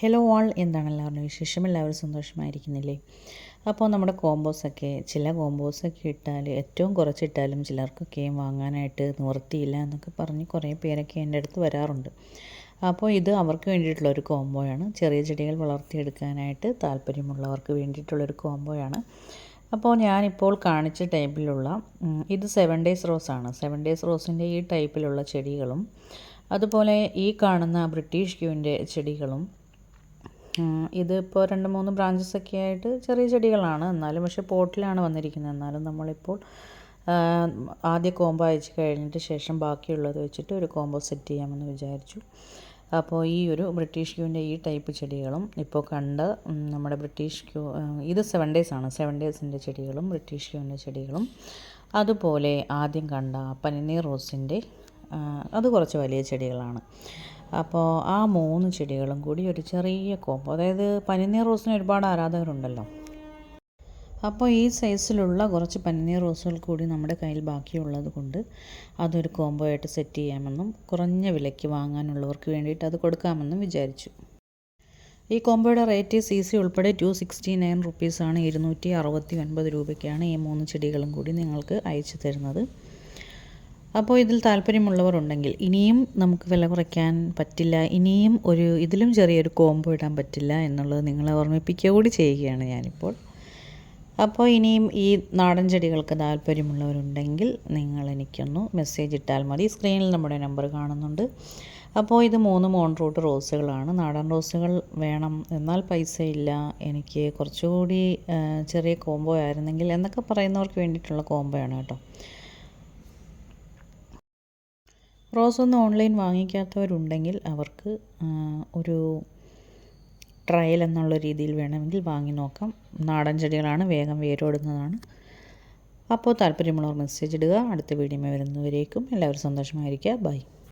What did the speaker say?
Hello ആൾ എന്താണ് എല്ലാവരുടെ വിശേഷം? എല്ലാവരും സന്തോഷമായിരിക്കുന്നില്ലേ? അപ്പോൾ നമ്മുടെ കോമ്പോസൊക്കെ ചില കോമ്പോസൊക്കെ ഇട്ടാൽ ഏറ്റവും കുറച്ചിട്ടാലും ചിലർക്കൊക്കെ വാങ്ങാനായിട്ട് നിവർത്തിയില്ല എന്നൊക്കെ പറഞ്ഞ് കുറേ പേരൊക്കെ എന്റെ അടുത്ത് വരാറുണ്ട്. അപ്പോൾ ഇത് അവർക്ക് വേണ്ടിയിട്ടുള്ള ഒരു കോംബോയാണ് ചെറിയ ചെടികൾ വളർത്തിയെടുക്കാനായിട്ട് താല്പര്യമുള്ളവർക്ക് വേണ്ടിയിട്ടുള്ളൊരു കോംബോയാണ് അപ്പോൾ ഞാനിപ്പോൾ കാണിച്ച ടൈപ്പിലുള്ള ഇത് സെവൻ ഡേയ്സ് റോസാണ് സെവൻ ഡേയ്സ് റോസിന്റെ ഈ ടൈപ്പിലുള്ള ചെടികളും അതുപോലെ ഈ കാണുന്ന ബ്രിട്ടീഷ് ക്യൂവിന്റെ ചെടികളും ഇതിപ്പോൾ രണ്ട് മൂന്ന് ബ്രാഞ്ചസ് ഒക്കെ ആയിട്ട് ചെറിയ ചെടികളാണ് എന്നാലും പക്ഷേ പോട്ടിലാണ് വന്നിരിക്കുന്നത്. എന്നാലും നമ്മളിപ്പോൾ ആദ്യ കോംബോ അയച്ച് കഴിഞ്ഞിട്ട് ശേഷം ബാക്കിയുള്ളത് വെച്ചിട്ട് ഒരു കോമ്പോ സെറ്റ് ചെയ്യാമെന്ന് വിചാരിച്ചു. അപ്പോൾ ഈ ഒരു ബ്രിട്ടീഷ് ക്യൂവിന്റെ ഈ ടൈപ്പ് ചെടികളും ഇപ്പോൾ കണ്ട് നമ്മുടെ ബ്രിട്ടീഷ് ക്യൂ ഇത് സെവൻ ഡേയ്സ് ആണ്. സെവൻ ഡേയ്സിന്റെ ചെടികളും ബ്രിട്ടീഷ് ക്യൂവിന്റെ ചെടികളും. അതുപോലെ ആദ്യം കണ്ട പനിനീർ റോസിന്റെ അത് കുറച്ച് വലിയ ചെടികളാണ്. അപ്പോൾ ആ മൂന്ന് ചെടികളും കൂടി ഒരു ചെറിയ കോമ്പോ അതായത് പനിനീർ റോസിന് ഒരുപാട് ആരാധകരുണ്ടല്ലോ. അപ്പോൾ ഈ സൈസിലുള്ള കുറച്ച് പനിനീർ റോസുകൾ കൂടി നമ്മുടെ കയ്യിൽ ബാക്കിയുള്ളത് കൊണ്ട് അതൊരു കോംബോ ആയിട്ട് സെറ്റ് ചെയ്യാമെന്നും കുറഞ്ഞ വിലയ്ക്ക് വാങ്ങാനുള്ളവർക്ക് വേണ്ടിയിട്ട് അത് കൊടുക്കാമെന്നും വിചാരിച്ചു. ഈ കോംബോയുടെ റേറ്റ് സി സി ഉൾപ്പെടെ ടു സിക്സ്റ്റി നയൻ റുപ്പീസാണ് ഇരുന്നൂറ്റി അറുപത്തി ഒൻപത് രൂപയ്ക്കാണ് ഈ മൂന്ന് ചെടികളും കൂടി നിങ്ങൾക്ക് അയച്ചു തരുന്നത്. അപ്പോൾ ഇതിൽ താല്പര്യമുള്ളവർ ഉണ്ടെങ്കിൽ ഇനിയും നമുക്ക് വില കുറയ്ക്കാൻ പറ്റില്ല ഇനിയും ഒരു ഇതിലും ചെറിയൊരു കോംബോ ഇടാൻ പറ്റില്ല എന്നുള്ളത് നിങ്ങളെ ഓർമ്മിപ്പിക്കുക കൂടി ചെയ്യുകയാണ് ഞാനിപ്പോൾ. അപ്പോൾ ഇനിയും ഈ നാടൻ ചെടികൾക്ക് താല്പര്യമുള്ളവരുണ്ടെങ്കിൽ നിങ്ങൾ എനിക്കൊന്ന് മെസ്സേജ് ഇട്ടാൽ മതി. സ്ക്രീനിൽ നമ്മുടെ നമ്പർ കാണുന്നുണ്ട്. അപ്പോൾ ഇത് മൂന്ന് മോൺ റൂട്ട് റോസുകളാണ് നാടൻ റോസുകൾ വേണം എന്നാൽ പൈസ ഇല്ല. എനിക്ക് കുറച്ചുകൂടി ചെറിയ കോംബോ ആയിരുന്നെങ്കിൽ എന്നൊക്കെ പറയുന്നവർക്ക് വേണ്ടിയിട്ടുള്ള കോംബോയാണ് കേട്ടോ. റോസ് ഒന്നും ഓൺലൈൻ വാങ്ങിക്കാത്തവരുണ്ടെങ്കിൽ അവർക്ക് ഒരു ട്രയൽ എന്നുള്ള രീതിയിൽ വേണമെങ്കിൽ വാങ്ങി നോക്കാം. നാടൻ ചെടികളാണ് വേഗം വേരോടുന്നതാണ്. അപ്പോൾ താല്പര്യമുള്ളവർ മെസ്സേജ് ഇടുക. അടുത്ത വീഡിയോ വരുന്നവരേക്കും എല്ലാവരും സന്തോഷമായിരിക്കുക. ബൈ.